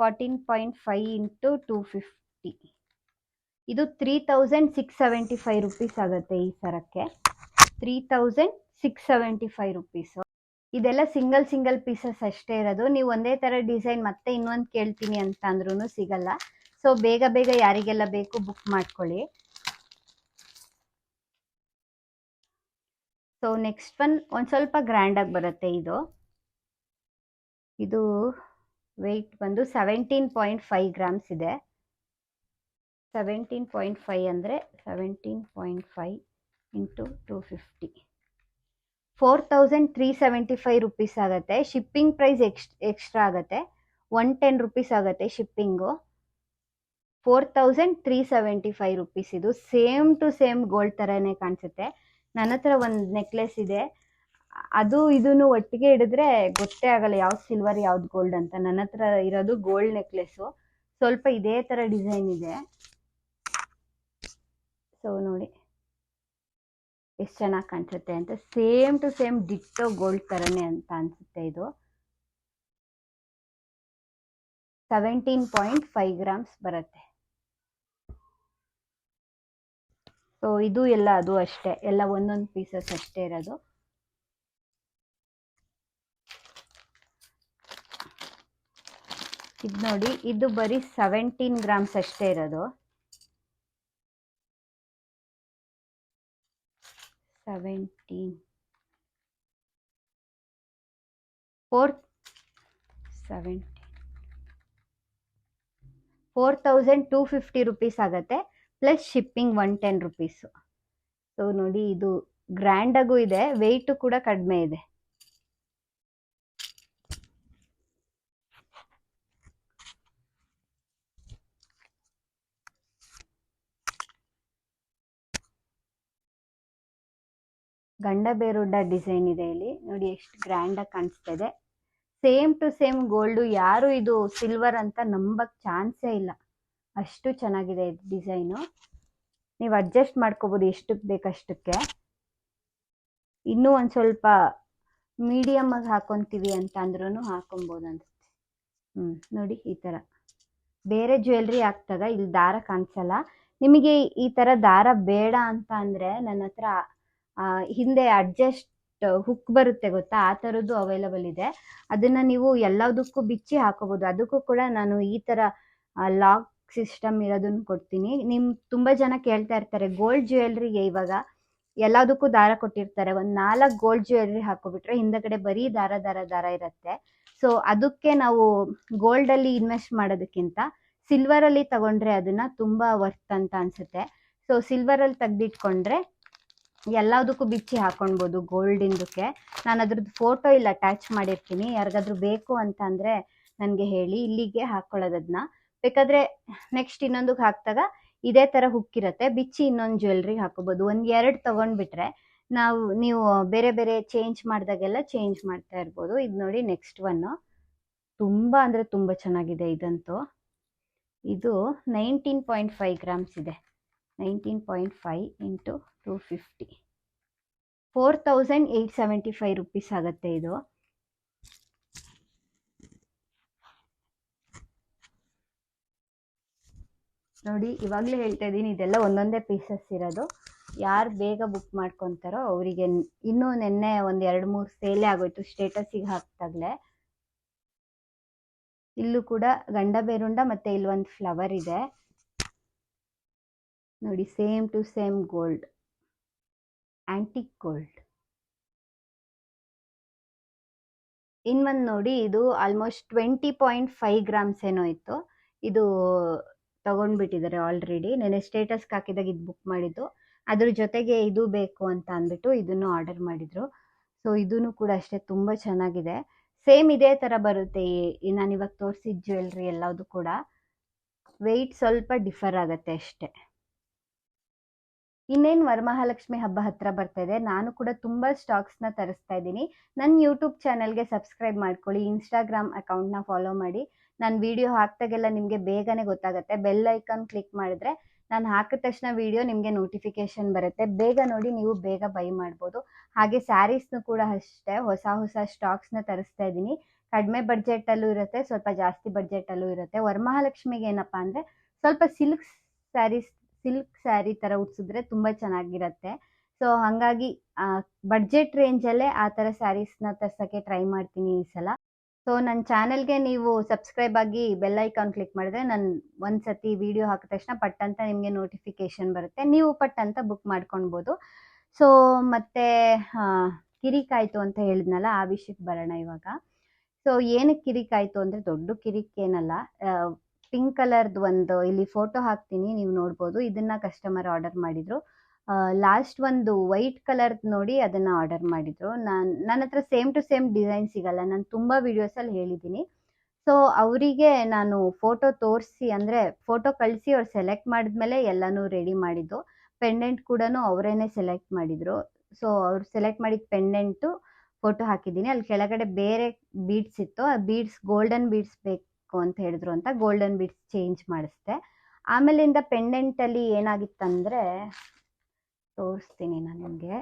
Fourteen point five into two fifty ಇದು three thousand six seventy five rupees ಆಗುತ್ತೆ ಈ ಸರಕ್ಕೆ. Three thousand six seventy five rupees ಇದೆಲ್ಲ ಸಿಂಗಲ್ ಸಿಂಗಲ್ ಪೀಸಸ್ ಅಷ್ಟೇ ಇರೋದು. ನೀವು ಒಂದೇ ಥರ ಡಿಸೈನ್ ಮತ್ತೆ ಇನ್ನೊಂದು ಕೇಳ್ತೀನಿ ಅಂತ ಅಂದ್ರೂ ಸಿಗಲ್ಲ. ಸೊ ಬೇಗ ಬೇಗ ಯಾರಿಗೆಲ್ಲ ಬೇಕು ಬುಕ್ ಮಾಡ್ಕೊಳ್ಳಿ. ಸೊ ನೆಕ್ಸ್ಟ್ ಒನ್ ಒಂದು ಸ್ವಲ್ಪ ಗ್ರ್ಯಾಂಡಾಗಿ ಬರುತ್ತೆ ಇದು. ಇದು ವೆಯ್ಟ್ ಬಂದು ಸೆವೆಂಟೀನ್ ಪಾಯಿಂಟ್ ಫೈವ್ ಗ್ರಾಮ್ಸ್ ಇದೆ. ಸೆವೆಂಟೀನ್ ಪಾಯಿಂಟ್ ಫೈವ್ ಅಂದರೆ seventeen point five into two fifty four thousand three seventy five rupees ಆಗುತ್ತೆ. ಶಿಪ್ಪಿಂಗ್ ಪ್ರೈಸ್ ಎಕ್ಸ್ ಎಕ್ಸ್ಟ್ರಾ ಆಗುತ್ತೆ. ಒನ್ ಟೆನ್ ರುಪೀಸ್ ಆಗುತ್ತೆ shipping four thousand three seventy five rupees ಇದು. Same to same gold ಥರನೇ ಕಾಣಿಸುತ್ತೆ. ನನ್ನ ಹತ್ರ ಒಂದು ನೆಕ್ಲೆಸ್ ಇದೆ. ಅದು ಇದನ್ನು ಒಟ್ಟಿಗೆ ಹಿಡಿದ್ರೆ ಗೊತ್ತೇ ಆಗಲ್ಲ ಯಾವ್ದು ಸಿಲ್ವರ್ ಯಾವ್ದು ಗೋಲ್ಡ್ ಅಂತ. ನನ್ನ ಹತ್ರ ಇರೋದು ಗೋಲ್ಡ್ ನೆಕ್ಲೆಸ್ಸು ಸ್ವಲ್ಪ ಇದೇ ಥರ ಡಿಸೈನ್ ಇದೆ. ಸೊ ನೋಡಿ. ಎಷ್ಟು ಚೆನ್ನಾಗಿ ಕಾಣಿಸುತ್ತೆ ಅಂತ. Same to same ditto gold ಥರನೇ ಅಂತ ಅನಿಸುತ್ತೆ ಇದು. ಸೆವೆಂಟೀನ್ ಪಾಯಿಂಟ್ ಫೈವ್ ಗ್ರಾಮ್ಸ್ ಬರುತ್ತೆ. ಸೊ ಇದು ಎಲ್ಲ ಅದು ಅಷ್ಟೇ. ಎಲ್ಲ ಒಂದೊಂದು ಪೀಸಸ್ ಅಷ್ಟೇ ಇರೋದು. ಇದು ನೋಡಿ, ಇದು ಬರೀ ಸೆವೆಂಟೀನ್ ಗ್ರಾಮ್ಸ್ ಅಷ್ಟೇ ಇರೋದು. Seventeen four seventeen four thousand two fifty rupees ಆಗುತ್ತೆ. Plus shipping one ten rupees so ನೋಡಿ ಇದು ಗ್ರ್ಯಾಂಡಾಗೂ ಇದೆ ವೆಯ್ಟು ಕೂಡ ಕಡಿಮೆ ಇದೆ. ಗಂಡ ಬೇರುಡ್ಡ ಡಿಸೈನ್ ಇದೆ ಇಲ್ಲಿ. ನೋಡಿ ಎಷ್ಟು ಗ್ರ್ಯಾಂಡಾಗಿ ಕಾಣಿಸ್ತಾ ಇದೆ. ಸೇಮ್ ಟು ಸೇಮ್ ಗೋಲ್ಡು ಯಾರು ಇದು ಸಿಲ್ವರ್ ಅಂತ ನಂಬಕ್ ಚಾನ್ಸೇ ಇಲ್ಲ. ಅಷ್ಟು ಚೆನ್ನಾಗಿದೆ ಡಿಸೈನು. ನೀವು ಅಡ್ಜಸ್ಟ್ ಮಾಡ್ಕೋಬೋದು ಎಷ್ಟಕ್ಕೆ ಬೇಕಷ್ಟಕ್ಕೆ. ಇನ್ನೂ ಒಂದು ಸ್ವಲ್ಪ ಮೀಡಿಯಮ್ಮಾಗಿ ಹಾಕೊಂತೀವಿ ಅಂತ ಅಂದ್ರೂ ಹಾಕೊಬೋದು ಅನ್ಸುತ್ತೆ. ಹ್ಞೂ ನೋಡಿ ಈ ಥರ ಬೇರೆ ಜ್ಯುವೆಲ್ರಿ ಆಗ್ತದ? ಇಲ್ಲಿ ದಾರ ಕಾಣಿಸಲ್ಲ. ನಿಮಗೆ ಈ ಥರ ದಾರ ಬೇಡ ಅಂತ ಅಂದರೆ ನನ್ನ ಹತ್ರ ಹಿಂದೆ ಅಡ್ಜಸ್ಟ್ ಹುಕ್ ಬರುತ್ತೆ ಗೊತ್ತಾ? ಆ ಥರದ್ದು ಅವೈಲಬಲ್ ಇದೆ. ಅದನ್ನು ನೀವು ಎಲ್ಲದಕ್ಕೂ ಬಿಚ್ಚಿ ಹಾಕೋಬೋದು. ಅದಕ್ಕೂ ಕೂಡ ನಾನು ಈ ಥರ ಲಾಕ್ ಸಿಸ್ಟಮ್ ಇರೋದನ್ನು ಕೊಡ್ತೀನಿ. ನಿಮ್ ತುಂಬ ಜನ ಕೇಳ್ತಾ ಇರ್ತಾರೆ ಗೋಲ್ಡ್ ಜ್ಯುವೆಲ್ರಿಗೆ ಇವಾಗ ಎಲ್ಲದಕ್ಕೂ ದಾರ ಕೊಟ್ಟಿರ್ತಾರೆ. ಒಂದು ನಾಲ್ಕು ಗೋಲ್ಡ್ ಜ್ಯುವೆಲ್ರಿ ಹಾಕೋಬಿಟ್ರೆ ಹಿಂದಗಡೆ ಬರೀ ದಾರ ದಾರ ದಾರ ಇರುತ್ತೆ. ಸೊ ಅದಕ್ಕೆ ನಾವು ಗೋಲ್ಡಲ್ಲಿ ಇನ್ವೆಸ್ಟ್ ಮಾಡೋದಕ್ಕಿಂತ ಸಿಲ್ವರಲ್ಲಿ ತಗೊಂಡ್ರೆ ಅದನ್ನ ತುಂಬ ವರ್ತ್ ಅಂತ ಅನ್ಸುತ್ತೆ. ಸೊ ಸಿಲ್ವರಲ್ಲಿ ತೆಗ್ದಿಟ್ಕೊಂಡ್ರೆ ಎಲ್ಲದಕ್ಕೂ ಬಿಚ್ಚಿ ಹಾಕೊಳ್ಬೋದು ಗೋಲ್ಡಿಂದಕ್ಕೆ ನಾನು ಅದ್ರದ್ದು ಫೋಟೋ ಇಲ್ಲಿ ಅಟ್ಯಾಚ್ ಮಾಡಿರ್ತೀನಿ. ಯಾರಿಗಾದ್ರೂ ಬೇಕು ಅಂತ ಅಂದರೆ ನನಗೆ ಹೇಳಿ ಇಲ್ಲಿಗೆ ಹಾಕೊಳ್ಳೋದನ್ನ ಬೇಕಾದ್ರೆ ನೆಕ್ಸ್ಟ್ ಇನ್ನೊಂದಕ್ಕೆ ಹಾಕಿದಾಗ ಇದೇ ಥರ ಹುಕ್ ಇರುತ್ತೆ ಬಿಚ್ಚಿ ಇನ್ನೊಂದು ಜ್ಯುವೆಲ್ರಿ ಹಾಕೋಬೋದು ಒಂದು ಎರಡು ತಗೊಂಡ್ಬಿಟ್ರೆ ನಾವು, ನೀವು ಬೇರೆ ಬೇರೆ ಚೇಂಜ್ ಮಾಡಿದಾಗೆಲ್ಲ ಚೇಂಜ್ ಮಾಡ್ತಾ ಇರ್ಬೋದು. ಇದು ನೋಡಿ ನೆಕ್ಸ್ಟ್ ಒನ್ನು ತುಂಬ ಅಂದರೆ ತುಂಬ ಚೆನ್ನಾಗಿದೆ ಇದಂತೂ. ಇದು ನೈನ್ಟೀನ್ ಪಾಯಿಂಟ್ ಫೈವ್ ಗ್ರಾಮ್ಸ್ ಇದೆ. Nineteen point five into two fifty four thousand eight seventy five rupees ಆಗುತ್ತೆ ಇದು. ನೋಡಿ, ಇವಾಗಲೇ ಹೇಳ್ತಾ ಇದ್ದೀನಿ, ಇದೆಲ್ಲ ಒಂದೊಂದೇ ಪೀಸಸ್ ಇರೋದು. ಯಾರು ಬೇಗ ಬುಕ್ ಮಾಡ್ಕೊತಾರೋ ಅವರಿಗೆ ಇನ್ನೂ ನಿನ್ನೆ ಒಂದು ಎರಡು ಮೂರು ಸೇಲೇ ಆಗೋಯ್ತು ಸ್ಟೇಟಸಿಗೆ ಹಾಕ್ದಾಗಲೇ. ಇಲ್ಲೂ ಕೂಡ ಗಂಡ ಬೇರುಂಡ ಮತ್ತೆ ಇಲ್ಲಿ ಒಂದು ಫ್ಲವರ್ ಇದೆ. ನೋಡಿ same to same gold antique gold ಇನ್ನೊಂದು ನೋಡಿ, ಇದು almost twenty point five grams ಏನೋ ಇತ್ತು. ಇದು ತಗೊಂಡ್ಬಿಟ್ಟಿದ್ದಾರೆ ಆಲ್ರೆಡಿ ನೆನೆ ಸ್ಟೇಟಸ್ಗೆ ಹಾಕಿದಾಗ ಇದು ಬುಕ್ ಮಾಡಿದ್ದು. ಅದ್ರ ಜೊತೆಗೆ ಇದು ಬೇಕು ಅಂತ ಅಂದ್ಬಿಟ್ಟು ಇದನ್ನು ಆರ್ಡರ್ ಮಾಡಿದ್ರು. ಸೊ ಇದೂ ಕೂಡ ಅಷ್ಟೇ ತುಂಬ ಚೆನ್ನಾಗಿದೆ. ಸೇಮ್ ಇದೇ ಥರ ಬರುತ್ತೆ. ನಾನು ಇವಾಗ ತೋರಿಸಿದ ಜ್ಯುವೆಲ್ರಿ ಎಲ್ಲದು ಕೂಡ. ವೆಯ್ಟ್ ಸ್ವಲ್ಪ ಡಿಫರ್ ಆಗುತ್ತೆ ಅಷ್ಟೇ. ಇನ್ನೇನು ವರಮಹಾಲಕ್ಷ್ಮಿ ಹಬ್ಬ ಹತ್ರ ಬರ್ತಾ ಇದೆ. ನಾನು ಕೂಡ ತುಂಬ ಸ್ಟಾಕ್ಸ್ನ ತರಿಸ್ತಾ ಇದ್ದೀನಿ. ನನ್ನ ಯೂಟ್ಯೂಬ್ ಚಾನಲ್ಗೆ ಸಬ್ಸ್ಕ್ರೈಬ್ ಮಾಡ್ಕೊಳ್ಳಿ. ಇನ್ಸ್ಟಾಗ್ರಾಮ್ ಅಕೌಂಟ್ನ ಫಾಲೋ ಮಾಡಿ. ನಾನು ವಿಡಿಯೋ ಹಾಕ್ದಾಗೆಲ್ಲ ನಿಮಗೆ ಬೇಗನೆ ಗೊತ್ತಾಗುತ್ತೆ. ಬೆಲ್ ಐಕಾನ್ ಕ್ಲಿಕ್ ಮಾಡಿದ್ರೆ ನಾನು ಹಾಕಿದ ತಕ್ಷಣ ವಿಡಿಯೋ ನಿಮಗೆ ನೋಟಿಫಿಕೇಶನ್ ಬರುತ್ತೆ. ಬೇಗ ನೋಡಿ ನೀವು ಬೇಗ ಬೈ ಮಾಡ್ಬೋದು. ಹಾಗೆ ಸ್ಯಾರೀಸ್ನು ಕೂಡ ಅಷ್ಟೇ. ಹೊಸ ಹೊಸ ಸ್ಟಾಕ್ಸ್ನ ತರಿಸ್ತಾ ಇದ್ದೀನಿ. ಕಡಿಮೆ ಬಡ್ಜೆಟಲ್ಲೂ ಇರುತ್ತೆ, ಸ್ವಲ್ಪ ಜಾಸ್ತಿ ಬಡ್ಜೆಟಲ್ಲೂ ಇರುತ್ತೆ. ವರಮಹಾಲಕ್ಷ್ಮಿಗೆ ಏನಪ್ಪ ಅಂದರೆ ಸ್ವಲ್ಪ ಸಿಲ್ಕ್ ಸ್ಯಾರೀಸ್ ಸಿಲ್ಕ್ ಸ್ಯಾರಿ ಥರ ಉಟ್ಸಿದ್ರೆ ತುಂಬ ಚೆನ್ನಾಗಿರುತ್ತೆ. ಸೊ ಹಾಗಾಗಿ ಬಡ್ಜೆಟ್ ರೇಂಜಲ್ಲೇ ಆ ಥರ ಸ್ಯಾರೀಸ್ನ ತರ್ಸೋಕ್ಕೆ ಟ್ರೈ ಮಾಡ್ತೀನಿ ಈ ಸಲ. ಸೊ ನನ್ನ ಚಾನೆಲ್ಗೆ ನೀವು ಸಬ್ಸ್ಕ್ರೈಬ್ ಆಗಿ ಬೆಲ್ ಐಕಾನ್ ಕ್ಲಿಕ್ ಮಾಡಿದ್ರೆ ನಾನು ಒಂದ್ಸತಿ ವಿಡಿಯೋ ಹಾಕಿದ ತಕ್ಷಣ ಪಟ್ ಅಂತ ನಿಮಗೆ ನೋಟಿಫಿಕೇಶನ್ ಬರುತ್ತೆ. ನೀವು ಪಟ್ ಅಂತ ಬುಕ್ ಮಾಡ್ಕೊಳ್ಬೋದು. ಸೊ ಮತ್ತೆ ಕಿರಿಕಾಯ್ತು ಅಂತ ಹೇಳಿದ್ನಲ್ಲ ಆ ವಿಷಯಕ್ಕೆ ಬರೋಣ ಇವಾಗ. ಸೊ ಏನಕ್ಕೆ ಕಿರಿಕಾಯ್ತು ಅಂದರೆ ದೊಡ್ಡ ಕಿರಿಕೇನಲ್ಲ ಪಿಂಕ್ ಕಲರ್ದು ಒಂದು ಇಲ್ಲಿ ಫೋಟೋ ಹಾಕ್ತೀನಿ, ನೀವು ನೋಡ್ಬೋದು. ಇದನ್ನ ಕಸ್ಟಮರ್ ಆರ್ಡರ್ ಮಾಡಿದ್ರು. ಲಾಸ್ಟ್ ಒಂದು ವೈಟ್ ಕಲರ್ ನೋಡಿ ಅದನ್ನ ಆರ್ಡರ್ ಮಾಡಿದ್ರು. ನಾನು, ನನ್ನ ಹತ್ರ ಸೇಮ್ ಟು ಸೇಮ್ ಡಿಸೈನ್ ಸಿಗಲ್ಲ. ನಾನು ತುಂಬ ವಿಡಿಯೋಸಲ್ಲಿ ಹೇಳಿದ್ದೀನಿ ಸೊ ಅವರಿಗೆ ನಾನು ಫೋಟೋ ತೋರಿಸಿ ಅಂದರೆ ಫೋಟೋ ಕಳಿಸಿ ಅವ್ರು ಸೆಲೆಕ್ಟ್ ಮಾಡಿದ್ಮೇಲೆ ಎಲ್ಲನೂ ರೆಡಿ ಮಾಡಿದ್ದು. ಪೆಂಡೆಂಟ್ ಕೂಡ ಅವರೇನೆ ಸೆಲೆಕ್ಟ್ ಮಾಡಿದ್ರು. ಸೊ ಅವ್ರು ಸೆಲೆಕ್ಟ್ ಮಾಡಿದ ಪೆಂಡೆಂಟು ಫೋಟೋ ಹಾಕಿದ್ದೀನಿ. ಅಲ್ಲಿ ಕೆಳಗಡೆ ಬೇರೆ ಬೀಡ್ಸ್ ಇತ್ತು. ಆ ಬೀಡ್ಸ್ ಗೋಲ್ಡನ್ ಬೀಡ್ಸ್ ಬೇಕು ಅಂತ ಹೇಳಿದ್ರು ಅಂತ ಗೋಲ್ಡನ್ ಬೀಡ್ಸ್ ಚೇಂಜ್ ಮಾಡಿಸ್ದೆ. ಆಮೇಲಿಂದ ಪೆಂಡೆಂಟಲ್ಲಿ ಏನಾಗಿತ್ತಂದರೆ ತೋರಿಸ್ತೀನಿ ನಾನು ನಿಮಗೆ.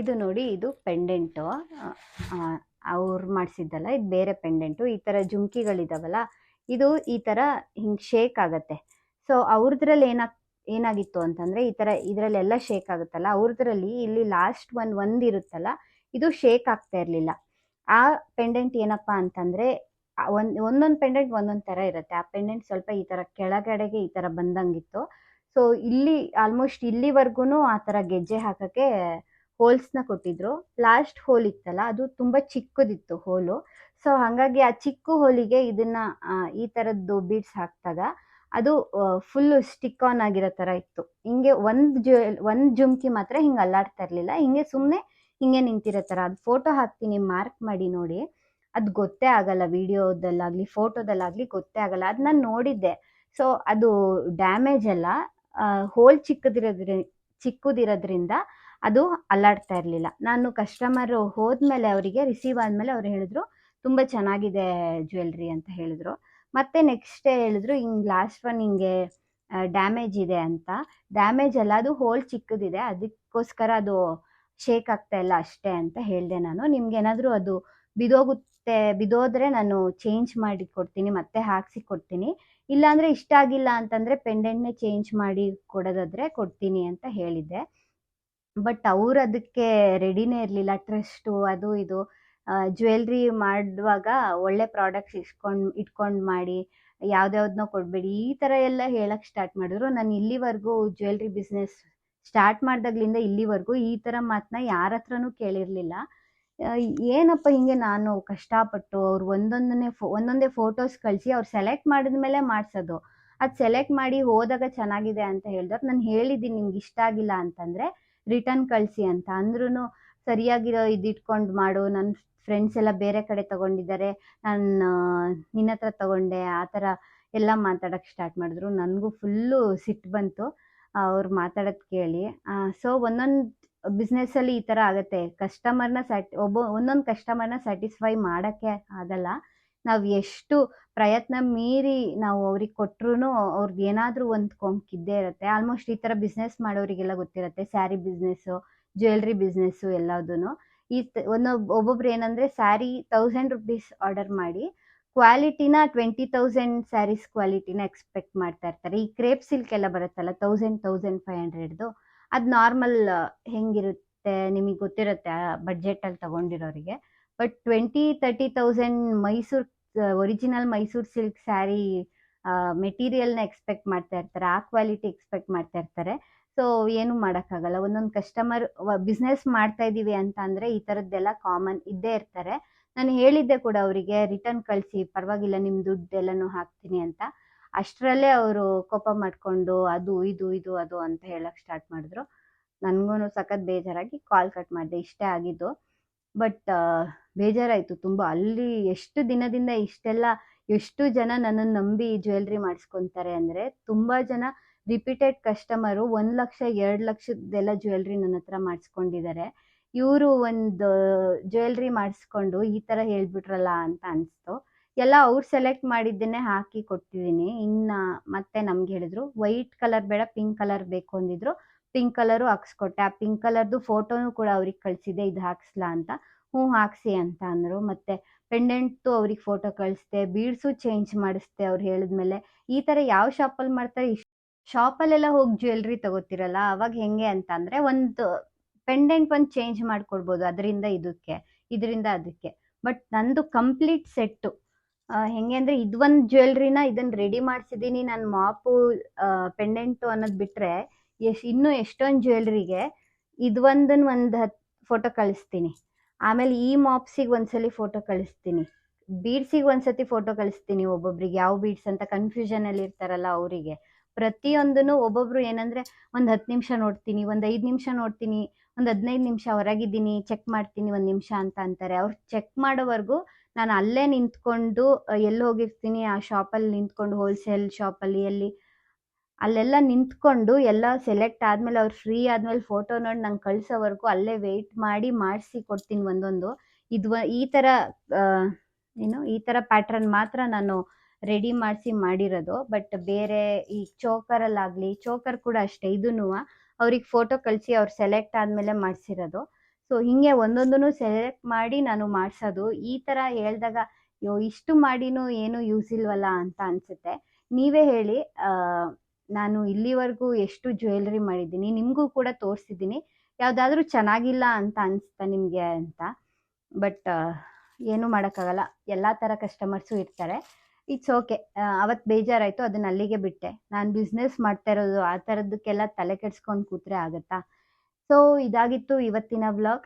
ಇದು ನೋಡಿ, ಇದು ಪೆಂಡೆಂಟು. ಅವ್ರು ಮಾಡಿಸಿದ್ದಲ್ಲ, ಇದು ಬೇರೆ ಪೆಂಡೆಂಟು. ಈ ಥರ ಜುಮ್ಕಿಗಳಿದಾವಲ್ಲ, ಇದು ಈ ಥರ ಹಿಂಗೆ ಶೇಕ್ ಆಗುತ್ತೆ. ಸೊ, ಅವ್ರದ್ರಲ್ಲಿ ಏನಾಗ್, ಏನಾಗಿತ್ತು ಅಂತಂದರೆ, ಈ ಥರ ಇದರಲ್ಲೆಲ್ಲ ಶೇಕ್ ಆಗುತ್ತಲ್ಲ, ಅವ್ರದ್ರಲ್ಲಿ ಇಲ್ಲಿ ಲಾಸ್ಟ್ ಒನ್ ಒಂದು ಇರುತ್ತಲ್ಲ ಇದು ಶೇಕ್ ಆಗ್ತಾ ಇರಲಿಲ್ಲ. ಆ ಪೆಂಡೆಂಟ್ ಏನಪ್ಪ ಅಂತಂದರೆ ಒಂದು, ಒಂದೊಂದು ಪೆಂಡೆಂಟ್ ಒಂದೊಂದು ಥರ ಇರುತ್ತೆ. ಆ ಪೆಂಡೆಂಟ್ ಸ್ವಲ್ಪ ಈ ಥರ ಕೆಳಗಡೆಗೆ ಈ ಥರ ಬಂದಂಗಿತ್ತು. ಸೊ ಇಲ್ಲಿ ಆಲ್ಮೋಸ್ಟ್ ಇಲ್ಲಿವರೆಗೂ ಆ ಥರ ಗೆಜ್ಜೆ ಹಾಕೋಕ್ಕೆ ಹೋಲ್ಸ್ನ ಕೊಟ್ಟಿದ್ರು. ಲಾಸ್ಟ್ ಹೋಲ್ ಇತ್ತಲ್ಲ, ಅದು ತುಂಬ ಚಿಕ್ಕದಿತ್ತು ಹೋಲು ಸೊ ಹಾಗಾಗಿ ಆ ಚಿಕ್ಕ ಹೋಲಿಗೆ ಇದನ್ನ ಈ ಥರದ್ದು ಬೀಡ್ಸ್ ಹಾಕಿದಾಗ ಅದು ಫುಲ್ಲು ಸ್ಟಿಕ್ ಆನ್ ಆಗಿರೋ ಥರ ಇತ್ತು. ಹಿಂಗೆ ಒಂದು ಜು, ಒಂದು ಜುಮ್ಕಿ ಮಾತ್ರ ಹಿಂಗೆ ಅಲ್ಲಾಡ್ತಾ ಇರಲಿಲ್ಲ. ಹಿಂಗೆ ಸುಮ್ಮನೆ ಹಿಂಗೆ ನಿಂತಿರೋ ಥರ ಅದು ಫೋಟೋ ಹಾಕ್ತೀನಿ ಮಾರ್ಕ್ ಮಾಡಿ ನೋಡಿ. ಅದು ಗೊತ್ತೇ ಆಗಲ್ಲ ವಿಡಿಯೋದಲ್ಲಾಗಲಿ, ಫೋಟೋದಲ್ಲಾಗಲಿ ಗೊತ್ತೇ ಆಗಲ್ಲ. ಅದು ನಾನು ನೋಡಿದ್ದೆ. ಸೊ ಅದು ಡ್ಯಾಮೇಜ್ ಅಲ್ಲ. ಹೋಲ್ ಚಿಕ್ಕದಿರೋದ್ರಿ, ಚಿಕ್ಕದಿರೋದ್ರಿಂದ ಅದು ಅಲ್ಲಾಡ್ತಾ ಇರಲಿಲ್ಲ. ನಾನು ಕಸ್ಟಮರ್ ಹೋದ್ಮೇಲೆ ಅವರಿಗೆ ರಿಸೀವ್ ಆದಮೇಲೆ ಅವ್ರು ಹೇಳಿದ್ರು, ತುಂಬ ಚೆನ್ನಾಗಿದೆ ಜ್ಯುವೆಲ್ರಿ ಅಂತ ಹೇಳಿದ್ರು. ಮತ್ತೆ ನೆಕ್ಸ್ಟ್ ಡೇ ಹೇಳಿದ್ರು, ಹಿಂಗೆ ಲಾಸ್ಟ್ ಒನ್ ಹಿಂಗೆ ಡ್ಯಾಮೇಜ್ ಇದೆ ಅಂತ. ಡ್ಯಾಮೇಜ್ ಅಲ್ಲ, ಅದು ಹೋಲ್ ಚಿಕ್ಕದಿದೆ. ಅದಕ್ಕೋಸ್ಕರ ಅದು ಶೇಕ್ ಆಗ್ತಾ ಇಲ್ಲ ಅಷ್ಟೇ ಅಂತ ಹೇಳಿದೆ ನಾನು. ನಿಮ್ಗೆ ಏನಾದರೂ ಅದು ಬಿದೋಗುತ್ತೆ ಬಿದೋದ್ರೆ ನಾನು ಚೇಂಜ್ ಮಾಡಿ ಕೊಡ್ತೀನಿ, ಮತ್ತೆ ಹಾಕ್ಸಿ ಕೊಡ್ತೀನಿ. ಇಲ್ಲಾಂದ್ರೆ ಇಷ್ಟ ಆಗಿಲ್ಲ ಅಂತಂದ್ರೆ ಪೆಂಡೆಂಟ್ನೇ ಚೇಂಜ್ ಮಾಡಿ ಕೊಡೋದಾದ್ರೆ ಕೊಡ್ತೀನಿ ಅಂತ ಹೇಳಿದ್ದೆ. ಬಟ್ ಅವ್ರು ಅದಕ್ಕೆ ರೆಡಿನೇ ಇರಲಿಲ್ಲ ಟ್ರಸ್ಟು ಅದು, ಇದು ಜ್ಯುವೆಲ್ರಿ ಮಾಡುವಾಗ ಒಳ್ಳೆ ಪ್ರಾಡಕ್ಟ್ಸ್ ಇಸ್ಕೊಂಡು, ಇಟ್ಕೊಂಡು ಮಾಡಿ ಯಾವ್ದ್ಯಾವ್ದನ್ನೋ ಕೊಡಬೇಡಿ, ಈ ಥರ ಎಲ್ಲ ಹೇಳಕ್ಕೆ ಸ್ಟಾರ್ಟ್ ಮಾಡಿದ್ರು. ನಾನು ಇಲ್ಲಿವರೆಗೂ ಜ್ಯುವೆಲ್ರಿ ಬಿಸ್ನೆಸ್ ಸ್ಟಾರ್ಟ್ ಮಾಡ್ದಾಗ್ಲಿಂದ ಇಲ್ಲಿವರೆಗೂ ಈ ಥರ ಮಾತನ್ನ ಯಾರ ಹತ್ರನೂ ಕೇಳಿರಲಿಲ್ಲ. ಏನಪ್ಪ ಹಿಂಗೆ ನಾನು ಕಷ್ಟಪಟ್ಟು ಅವ್ರು ಒಂದೊಂದನ್ನೇ ಫೋ, ಒಂದೊಂದೇ ಫೋಟೋಸ್ ಕಳಿಸಿ ಅವ್ರು ಸೆಲೆಕ್ಟ್ ಮಾಡಿದ ಮೇಲೆ ಮಾಡಿಸೋದು. ಅದು ಸೆಲೆಕ್ಟ್ ಮಾಡಿ ಹೋದಾಗ ಚೆನ್ನಾಗಿದೆ ಅಂತ ಹೇಳಿದಾಗ ನಾನು ಹೇಳಿದ್ದೀನಿ, ನಿಮ್ಗೆ ಇಷ್ಟ ಆಗಿಲ್ಲ ಅಂತಂದರೆ ರಿಟರ್ನ್ ಕಳಿಸಿ ಅಂತ. ಅಂದ್ರೂ ಸರಿಯಾಗಿರೋ ಇದಿಟ್ಕೊಂಡು ಮಾಡು ನನ್ನ ಫ್ರೆಂಡ್ಸ್ ಎಲ್ಲ ಬೇರೆ ಕಡೆ ತಗೊಂಡಿದ್ದಾರೆ, ನಾನು ನಿನ್ನ ಹತ್ರ ತಗೊಂಡೆ, ಆ ಥರ ಎಲ್ಲ ಮಾತಾಡೋಕ್ಕೆ ಸ್ಟಾರ್ಟ್ ಮಾಡಿದ್ರು. ನನಗೂ ಫುಲ್ಲು ಸಿಟ್ಟು ಬಂತು, ಅವ್ರು ಮಾತಾಡೋದು ಕೇಳಿ. ಸೊ ಒಂದೊಂದು ಬಿಸ್ನೆಸ್ಸಲ್ಲಿ ಈ ತರ ಆಗುತ್ತೆ. ಕಸ್ಟಮರ್ನ ಸ್ಯಾಟಿ ಒಬ್ಬ, ಒಂದೊಂದು ಕಸ್ಟಮರ್ನ ಸ್ಯಾಟಿಸ್ಫೈ ಮಾಡಕ್ಕೆ ಆಗಲ್ಲ. ನಾವು ಎಷ್ಟು ಪ್ರಯತ್ನ ಮೀರಿ ನಾವು ಅವ್ರಿಗೆ ಕೊಟ್ರು ಅವ್ರದ್ದು ಏನಾದರೂ ಒಂದು ಕೊಂಕಿದ್ದೇ ಇರುತ್ತೆ. ಆಲ್ಮೋಸ್ಟ್ ಈ ಥರ ಬಿಸ್ನೆಸ್ ಮಾಡೋರಿಗೆಲ್ಲ ಗೊತ್ತಿರುತ್ತೆ. ಸ್ಯಾರಿ ಬಿಸ್ನೆಸ್ಸು ಜ್ಯುವೆಲ್ರಿ ಬಿಸ್ನೆಸ್ಸು ಎಲ್ಲದೂ ಈ ಒಂದೊಬ್ ಒಬ್ಬೊಬ್ರು ಏನಂದರೆ ಸ್ಯಾರಿ ತೌಸಂಡ್ ರುಪೀಸ್ ಆರ್ಡರ್ ಮಾಡಿ ಕ್ವಾಲಿಟಿನ ಟ್ವೆಂಟಿ ತೌಸಂಡ್ ಸ್ಯಾರೀಸ್ ಕ್ವಾಲಿಟಿನ ಎಕ್ಸ್ಪೆಕ್ಟ್ ಮಾಡ್ತಾ ಇರ್ತಾರೆ. ಈ ಕ್ರೇಪ್ ಸಿಲ್ಕ್ ಎಲ್ಲ ಬರುತ್ತಲ್ಲ ತೌಸಂಡ್ ತೌಸಂಡ್ ಫೈವ್ ಹಂಡ್ರೆಡ್ದು ಅದು ನಾರ್ಮಲ್ ಹೆಂಗಿರುತ್ತೆ ನಿಮಗೆ ಗೊತ್ತಿರುತ್ತೆ ಬಡ್ಜೆಟಲ್ಲಿ ತಗೊಂಡಿರೋರಿಗೆ. But twenty thirty thousand Mysuru original Mysuru silk saree ಮೆಟೀರಿಯಲ್ನ expect ಮಾಡ್ತಾ ಇರ್ತಾರೆ, ಆ ಕ್ವಾಲಿಟಿ ಎಕ್ಸ್ಪೆಕ್ಟ್ ಮಾಡ್ತಾ ಇರ್ತಾರೆ. ಸೊ ಏನು ಮಾಡೋಕ್ಕಾಗಲ್ಲ. ಒಂದೊಂದು ಕಸ್ಟಮರ್ ಬಿಸ್ನೆಸ್ ಮಾಡ್ತಾ ಇದ್ದೀವಿ ಅಂತ ಅಂದರೆ ಈ ಥರದ್ದೆಲ್ಲ ಕಾಮನ್ ಇದ್ದೇ ಇರ್ತಾರೆ. ನಾನು ಹೇಳಿದ್ದೆ ಕೂಡ ಅವರಿಗೆ ರಿಟರ್ನ್ ಕಳಿಸಿ, ಪರವಾಗಿಲ್ಲ ನಿಮ್ಮ ದುಡ್ಡು ಎಲ್ಲನೂ ಹಾಕ್ತೀನಿ ಅಂತ. ಅಷ್ಟರಲ್ಲೇ ಅವರು ಕೋಪ ಮಾಡಿಕೊಂಡು ಅದು, ಇದು ಇದು, ಅದು ಅಂತ ಹೇಳಕ್ಕೆ ಸ್ಟಾರ್ಟ್ ಮಾಡಿದ್ರು. ನನಗೂ ಸಖತ್ ಬೇಜಾರಾಗಿ ಕಾಲ್ ಕಟ್ ಮಾಡಿದೆ, ಇಷ್ಟೇ ಆಗಿದ್ದು. ಬಟ್ ಬೇಜಾರಾಯಿತು ತುಂಬ. ಅಲ್ಲಿ ಎಷ್ಟು ದಿನದಿಂದ ಇಷ್ಟೆಲ್ಲ, ಎಷ್ಟು ಜನ ನನ್ನನ್ನು ನಂಬಿ ಜ್ಯುವೆಲ್ರಿ ಮಾಡಿಸ್ಕೊತಾರೆ ಅಂದರೆ ತುಂಬ ಜನ ರಿಪೀಟೆಡ್ ಕಸ್ಟಮರು ಒಂದು ಲಕ್ಷ, ಎರಡು ಲಕ್ಷದ್ದೆಲ್ಲ ಜ್ಯುವೆಲ್ರಿ ನನ್ನ ಹತ್ರ ಮಾಡಿಸ್ಕೊಂಡಿದ್ದಾರೆ ಇವರು ಒಂದು ಜ್ಯುವೆಲ್ರಿ ಮಾಡಿಸ್ಕೊಂಡು ಈ ಥರ ಹೇಳ್ಬಿಟ್ರಲ್ಲ ಅಂತ ಅನಿಸ್ತು. ಎಲ್ಲ ಅವ್ರು ಸೆಲೆಕ್ಟ್ ಮಾಡಿದ್ದನ್ನೇ ಹಾಕಿ ಕೊಟ್ಟಿದ್ದೀನಿ. ಇನ್ನು ಮತ್ತೆ ನಮ್ಗೆ ಹೇಳಿದ್ರು ವೈಟ್ ಕಲರ್ ಬೇಡ ಪಿಂಕ್ ಕಲರ್ ಬೇಕು ಅಂದಿದ್ರು. ಪಿಂಕ್ ಕಲರು ಹಾಕ್ಸ್ಕೊಟ್ಟೆ. ಆ ಪಿಂಕ್ ಕಲರ್ದು ಫೋಟೋನು ಕೂಡ ಅವ್ರಿಗೆ ಕಳಿಸಿದೆ ಇದು ಹಾಕ್ಸ್ಲಾ ಅಂತ. ಹ್ಞೂ, ಹಾಕ್ಸಿ ಅಂತ ಅಂದರು. ಮತ್ತು ಪೆಂಡೆಂಟು ಅವ್ರಿಗೆ ಫೋಟೋ ಕಳಿಸ್ದೆ ಬೀಡ್ಸು ಚೇಂಜ್ ಮಾಡಿಸ್ದೆ ಅವ್ರು ಹೇಳಿದ್ಮೇಲೆ. ಈ ಥರ ಯಾವ ಶಾಪಲ್ಲಿ ಮಾಡ್ತಾರೆ? ಇಷ್ಟು ಶಾಪಲ್ಲೆಲ್ಲ ಹೋಗಿ ಜ್ಯುವೆಲ್ರಿ ತಗೋತಿರಲ್ಲ, ಅವಾಗ ಹೆಂಗೆ ಅಂತ ಅಂದರೆ ಒಂದು ಪೆಂಡೆಂಟ್ ಒಂದು ಚೇಂಜ್ ಮಾಡಿಕೊಡ್ಬೋದು, ಅದರಿಂದ ಇದಕ್ಕೆ, ಇದರಿಂದ ಅದಕ್ಕೆ. ಬಟ್ ನಂದು ಕಂಪ್ಲೀಟ್ ಸೆಟ್ಟು ಹೆಂಗೆ ಅಂದರೆ ಇದು ಒಂದು ಜ್ಯುವೆಲ್ರಿನ ಇದನ್ನು ರೆಡಿ ಮಾಡಿಸಿದ್ದೀನಿ ನಾನು ಮಾಪು ಪೆಂಡೆಂಟು ಅನ್ನೋದು ಬಿಟ್ಟರೆ ಇನ್ನು ಇನ್ನೂ ಎಷ್ಟೊಂದು ಜ್ಯುವೆಲ್ರಿಗೆ ಇದು ಒಂದನ್ನು ಒಂದು ಹತ್ತು ಫೋಟೋ ಕಳಿಸ್ತೀನಿ. ಆಮೇಲೆ ಈ ಮಾಪ್ಸಿಗೆ ಒಂದ್ಸಲಿ ಫೋಟೋ ಕಳಿಸ್ತೀನಿ. ಬೀಡ್ಸಿಗೆ ಒಂದ್ಸತಿ ಫೋಟೋ ಕಳಿಸ್ತೀನಿ ಒಬ್ಬೊಬ್ರಿಗೆ. ಯಾವ ಬೀಡ್ಸ್ ಅಂತ ಕನ್ಫ್ಯೂಷನಲ್ಲಿ ಇರ್ತಾರಲ್ಲ ಅವರಿಗೆ. ಪ್ರತಿಯೊಂದನ್ನು ಒಬ್ಬೊಬ್ರು ಏನಂದರೆ ಒಂದು ಹತ್ತು ನಿಮಿಷ ನೋಡ್ತೀನಿ, ಒಂದು ಐದು ನಿಮಿಷ ನೋಡ್ತೀನಿ, ಒಂದು ಹದಿನೈದು ನಿಮಿಷ ಹೊರಗಿದ್ದೀನಿ ಚೆಕ್ ಮಾಡ್ತೀನಿ ಒಂದು ನಿಮಿಷ ಅಂತ ಅಂತಾರೆ. ಅವ್ರು ಚೆಕ್ ಮಾಡೋವರೆಗೂ ನಾನು ಅಲ್ಲೇ ನಿಂತ್ಕೊಂಡು ಎಲ್ಲಿ ಹೋಗಿರ್ತೀನಿ, ಆ ಶಾಪಲ್ಲಿ ನಿಂತ್ಕೊಂಡು ಹೋಲ್ಸೇಲ್ ಶಾಪಲ್ಲಿ ಎಲ್ಲಿ? ಅಲ್ಲೆಲ್ಲ ನಿಂತ್ಕೊಂಡು, ಎಲ್ಲ ಸೆಲೆಕ್ಟ್ ಆದಮೇಲೆ ಅವ್ರು ಫ್ರೀ ಆದಮೇಲೆ ಫೋಟೋ ನೋಡಿ ನಂಗೆ ಕಳ್ಸೋವರೆಗೂ ಅಲ್ಲೇ ವೆಯ್ಟ್ ಮಾಡಿ ಮಾಡಿಸಿ ಕೊಡ್ತೀನಿ ಒಂದೊಂದು. ಇದು ಈ ಥರ ಏನು, ಈ ಥರ ಪ್ಯಾಟ್ರನ್ ಮಾತ್ರ ನಾನು ರೆಡಿ ಮಾಡಿಸಿ ಮಾಡಿರೋದು. ಬಟ್ ಬೇರೆ ಈ ಚೋಕರಲ್ಲಾಗಲಿ, ಚೋಕರ್ ಕೂಡ ಅಷ್ಟೇ ಇದೂ ಅವ್ರಿಗೆ ಫೋಟೋ ಕಳಿಸಿ ಅವ್ರು ಸೆಲೆಕ್ಟ್ ಆದಮೇಲೆ ಮಾಡಿಸಿರೋದು. ಸೊ ಹಿಂಗೆ ಒಂದೊಂದನ್ನು ಸೆಲೆಕ್ಟ್ ಮಾಡಿ ನಾನು ಮಾಡಿಸೋದು. ಈ ಥರ ಹೇಳಿದಾಗ, ಅಯ್ಯೋ, ಇಷ್ಟು ಮಾಡಿನೂ ಏನು ಯೂಸ್ ಇಲ್ವಲ್ಲ ಅಂತ ಅನಿಸುತ್ತೆ. ನೀವೇ ಹೇಳಿ ನಾನು ಇಲ್ಲಿವರೆಗೂ ಎಷ್ಟು ಜ್ಯುವೆಲ್ರಿ ಮಾಡಿದ್ದೀನಿ, ನಿಮಗೂ ಕೂಡ ತೋರಿಸಿದ್ದೀನಿ. ಯಾವುದಾದ್ರೂ ಚೆನ್ನಾಗಿಲ್ಲ ಅಂತ ಅನಿಸ್ತಾ ನಿಮಗೆ ಅಂತ. ಬಟ್ ಏನೂ ಮಾಡೋಕ್ಕಾಗಲ್ಲ. ಎಲ್ಲ ಥರ ಕಸ್ಟಮರ್ಸು ಇರ್ತಾರೆ. ಇಟ್ಸ್ ಓಕೆ ಅವತ್ತು ಬೇಜಾರಾಯಿತು, ಅದನ್ನ ಅಲ್ಲಿಗೆ ಬಿಟ್ಟೆ. ನಾನು ಬಿಸ್ನೆಸ್ ಮಾಡ್ತಾ ಇರೋದು, ಆ ಥರದಕ್ಕೆಲ್ಲ ತಲೆ ಕೆಡ್ಸ್ಕೊಂಡು ಕೂತ್ರೆ ಆಗುತ್ತಾ? ಸೊ ಇದಾಗಿತ್ತು ಇವತ್ತಿನ ವ್ಲಾಗ್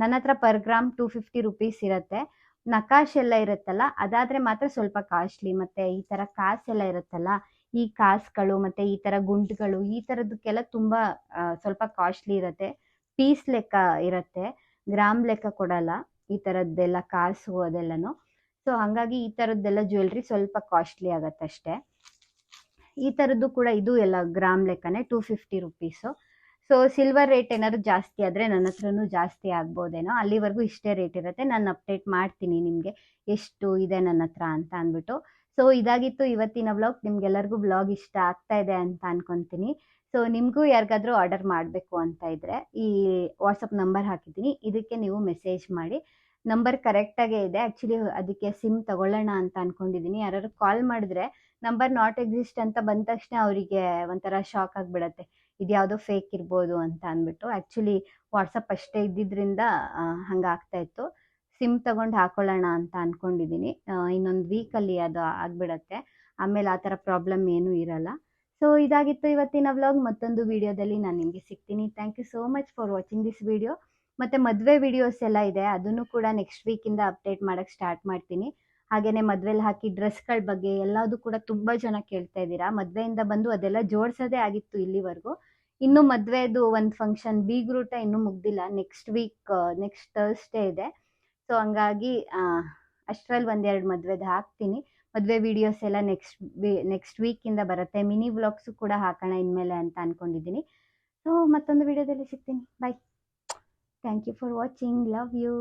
ನನ್ನ ಹತ್ರ per gram two fifty rupees ಇರುತ್ತೆ. ನಕಾಶ್ ಎಲ್ಲ ಇರುತ್ತಲ್ಲ, ಅದಾದರೆ ಮಾತ್ರ ಸ್ವಲ್ಪ ಕಾಸ್ಟ್ಲಿ ಮತ್ತು ಈ ಥರ ಕಾಸೆಲ್ಲ ಇರುತ್ತಲ್ಲ, ಈ ಕಾಸ್ಗಳು, ಮತ್ತು ಈ ಥರ ಗುಂಡ್ಗಳು ಈ ಥರದಕ್ಕೆಲ್ಲ ತುಂಬ ಸ್ವಲ್ಪ ಕಾಸ್ಟ್ಲಿ ಇರುತ್ತೆ. ಪೀಸ್ ಲೆಕ್ಕ ಇರುತ್ತೆ ಗ್ರಾಮ್ ಲೆಕ್ಕ ಕೊಡಲ್ಲ, ಈ ಥರದ್ದೆಲ್ಲ ಕಾಸು ಅದೆಲ್ಲನೂ. ಸೊ ಹಾಗಾಗಿ ಈ ಥರದ್ದೆಲ್ಲ ಜ್ಯುವೆಲ್ರಿ ಸ್ವಲ್ಪ ಕಾಸ್ಟ್ಲಿ ಆಗತ್ತೆ ಅಷ್ಟೇ ಈ ಥರದ್ದು ಕೂಡ ಇದು ಎಲ್ಲ ಗ್ರಾಮ್ ಲೆಕ್ಕನೇ two fifty rupees so silver rate ಏನಾದ್ರು ಜಾಸ್ತಿ ಆದರೆ ನನ್ನ ಹತ್ರನೂ ಜಾಸ್ತಿ ಆಗ್ಬೋದೇನೋ, ಅಲ್ಲಿವರೆಗೂ ಇಷ್ಟೇ ರೇಟ್ ಇರುತ್ತೆ. ನಾನು ಅಪ್ಡೇಟ್ ಮಾಡ್ತೀನಿ ನಿಮಗೆ ಎಷ್ಟು ಇದೆ ನನ್ನ ಹತ್ರ ಅಂತ ಅಂದ್ಬಿಟ್ಟು. ಸೊ ಇದಾಗಿತ್ತು ಇವತ್ತಿನ ವ್ಲಾಗ್ ನಿಮ್ಗೆಲ್ಲರಿಗೂ ವ್ಲಾಗ್ ಇಷ್ಟ ಆಗ್ತಾ ಇದೆ ಅಂತ ಅನ್ಕೊಂತೀನಿ. ಸೊ ನಿಮಗೂ ಯಾರಿಗಾದ್ರೂ ಆರ್ಡರ್ ಮಾಡಬೇಕು ಅಂತ ಇದ್ದರೆ ಈ ವಾಟ್ಸಪ್ ನಂಬರ್ ಹಾಕಿದ್ದೀನಿ. ಇದಕ್ಕೆ ನೀವು ಮೆಸೇಜ್ ಮಾಡಿ. ನಂಬರ್ ಕರೆಕ್ಟಾಗೇ ಇದೆ. ಆ್ಯಕ್ಚುಲಿ ಅದಕ್ಕೆ ಸಿಮ್ ತಗೊಳ್ಳೋಣ ಅಂತ ಅಂದ್ಕೊಂಡಿದ್ದೀನಿ ಯಾರು ಕಾಲ್ ಮಾಡಿದ್ರೆ ನಂಬರ್ ನಾಟ್ ಎಕ್ಸಿಸ್ಟ್ ಅಂತ ಬಂದ ತಕ್ಷಣ ಅವರಿಗೆ ಒಂಥರ ಶಾಕ್ ಆಗಿಬಿಡತ್ತೆ. ಇದು ಯಾವುದೋ ಫೇಕ್ ಇರ್ಬೋದು ಅಂತ ಅಂದ್ಬಿಟ್ಟು ಆ್ಯಕ್ಚುಲಿ ವಾಟ್ಸಪ್ ಅಷ್ಟೇ ಇದ್ದಿದ್ದರಿಂದ ಹಂಗೆ ಆಗ್ತಾ ಇತ್ತು. ಸಿಮ್ ತಗೊಂಡು ಹಾಕೊಳ್ಳೋಣ ಅಂತ ಅಂದ್ಕೊಂಡಿದ್ದೀನಿ ಇನ್ನೊಂದು ವೀಕಲ್ಲಿ ಅದು ಆಗಿಬಿಡತ್ತೆ. ಆಮೇಲೆ ಆ ಥರ ಪ್ರಾಬ್ಲಮ್ ಏನೂ ಇರಲ್ಲ. ಸೊ ಇದಾಗಿತ್ತು ಇವತ್ತಿನ ವ್ಲಾಗ್ ಮತ್ತೊಂದು ವಿಡಿಯೋದಲ್ಲಿ ನಾನು ನಿಮಗೆ ಸಿಗ್ತೀನಿ. Thank you so much for watching this video ಮತ್ತು ಮದುವೆ ವಿಡಿಯೋಸ್ ಎಲ್ಲ ಇದೆ. ಅದನ್ನು ಕೂಡ ನೆಕ್ಸ್ಟ್ ವೀಕಿಂದ ಅಪ್ಡೇಟ್ ಮಾಡೋಕ್ಕೆ ಸ್ಟಾರ್ಟ್ ಮಾಡ್ತೀನಿ. ಹಾಗೆಯೇ ಮದುವೆಲಿ ಹಾಕಿ ಡ್ರೆಸ್ಗಳ ಬಗ್ಗೆ ಎಲ್ಲದೂ ಕೂಡ ತುಂಬ ಜನ ಕೇಳ್ತಾ ಇದ್ದೀರಾ. ಮದುವೆಯಿಂದ ಬಂದು ಅದೆಲ್ಲ ಜೋಡಿಸೋದೇ ಆಗಿತ್ತು ಇಲ್ಲಿವರೆಗೂ. ಇನ್ನು ಮದುವೆದು ಒಂದು ಫಂಕ್ಷನ್ ಬೀಗ್ರೂಟ ಇನ್ನೂ ಮುಗ್ದಿಲ್ಲ. ನೆಕ್ಸ್ಟ್ ವೀಕ್ ನೆಕ್ಸ್ಟ್ ಥರ್ಸ್ಡೇ ಇದೆ. ಸೊ ಹಂಗಾಗಿ ಅಷ್ಟರಲ್ಲಿ ಒಂದೆರಡು ಮದುವೆದು ಹಾಕ್ತೀನಿ. ಮದುವೆ ವಿಡಿಯೋಸ್ ಎಲ್ಲ ನೆಕ್ಸ್ಟ್ ನೆಕ್ಸ್ಟ್ ವೀಕಿಂದ ಬರುತ್ತೆ. ಮಿನಿ ವ್ಲಾಗ್ಸು ಕೂಡ ಹಾಕೋಣ ಇನ್ಮೇಲೆ ಅಂತ ಅಂದ್ಕೊಂಡಿದ್ದೀನಿ ಸೊ ಮತ್ತೊಂದು ವಿಡಿಯೋದಲ್ಲಿ ಸಿಗ್ತೀನಿ. Bye thank you for watching love you